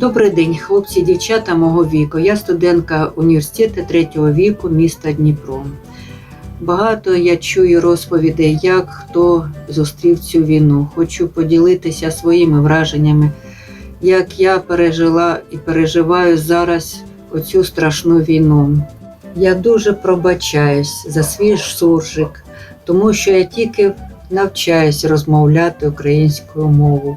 Добрий день, хлопці дівчата мого віку. Я студентка університету третього віку міста Дніпро. Багато я чую розповідей, як хто зустрів цю війну. Хочу поділитися своїми враженнями, як я пережила і переживаю зараз оцю страшну війну. Я дуже пробачаюсь за свій суржик, тому що я тільки навчаюсь розмовляти українською мовою.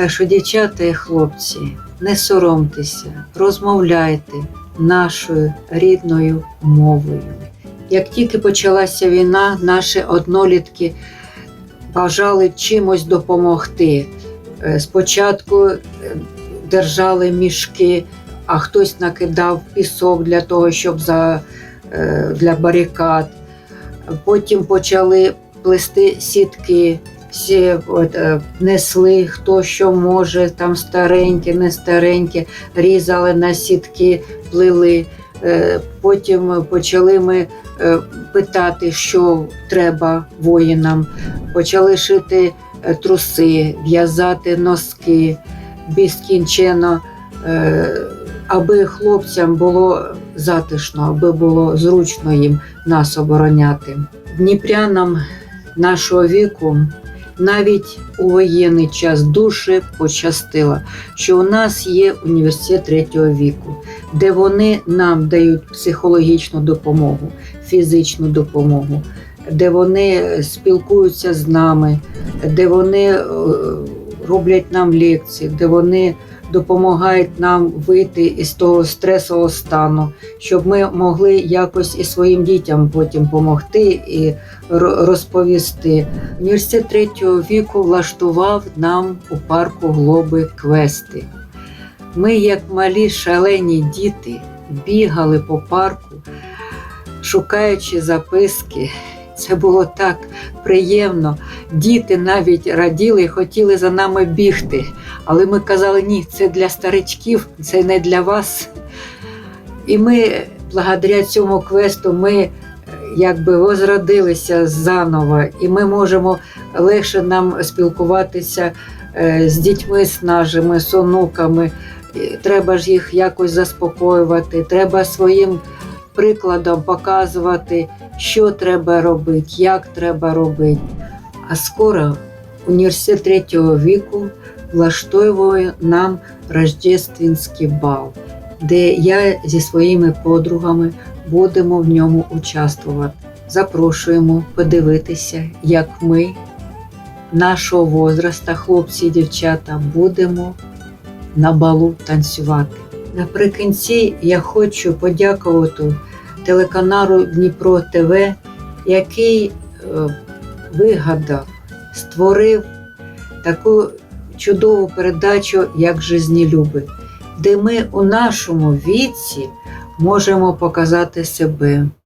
Так що, дівчата і хлопці, не соромтеся, розмовляйте нашою рідною мовою. Як тільки почалася війна, наші однолітки бажали чимось допомогти. Е, Спочатку е, держали мішки, а хтось накидав пісок для того, щоб за, е, для барикад. Потім почали плести сітки, всі от, е, несли, хто що може, там старенькі, не старенькі, різали на сітки, плели. Е, Потім почали ми е, питати, що треба воїнам. Почали шити труси, в'язати носки безкінченно, аби хлопцям було затишно, аби було зручно їм нас обороняти. Дніпрянам нашого віку навіть у воєнний час дуже пощастило, що у нас є університет третього віку, де вони нам дають психологічну допомогу, фізичну допомогу, де вони спілкуються з нами, де вони е, роблять нам лекції, де вони допомагають нам вийти із того стресового стану, щоб ми могли якось і своїм дітям потім допомогти і розповісти. Університет третього віку влаштував нам у парку Глоби квести. Ми, як малі шалені діти, бігали по парку, шукаючи записки. Це було так приємно. Діти навіть раділи і хотіли за нами бігти. Але ми казали, ні, це для старичків, це не для вас. І ми, благодаря цьому квесту, ми е, якби возродилися заново, і ми можемо легше нам спілкуватися е, з дітьми з нашими, з онуками. Треба ж їх якось заспокоювати, треба своїм прикладом показувати, що треба робити, як треба робити. А скоро університет третього віку влаштовує нам рождественський бал, де я зі своїми подругами будемо в ньому участвувати. Запрошуємо подивитися, як ми нашого возраста, хлопці і дівчата, будемо на балу танцювати. Наприкінці я хочу подякувати телеканалу Дніпро ТВ, який е, вигадав, створив таку чудову передачу, як жизнелюби, де ми у нашому віці можемо показати себе.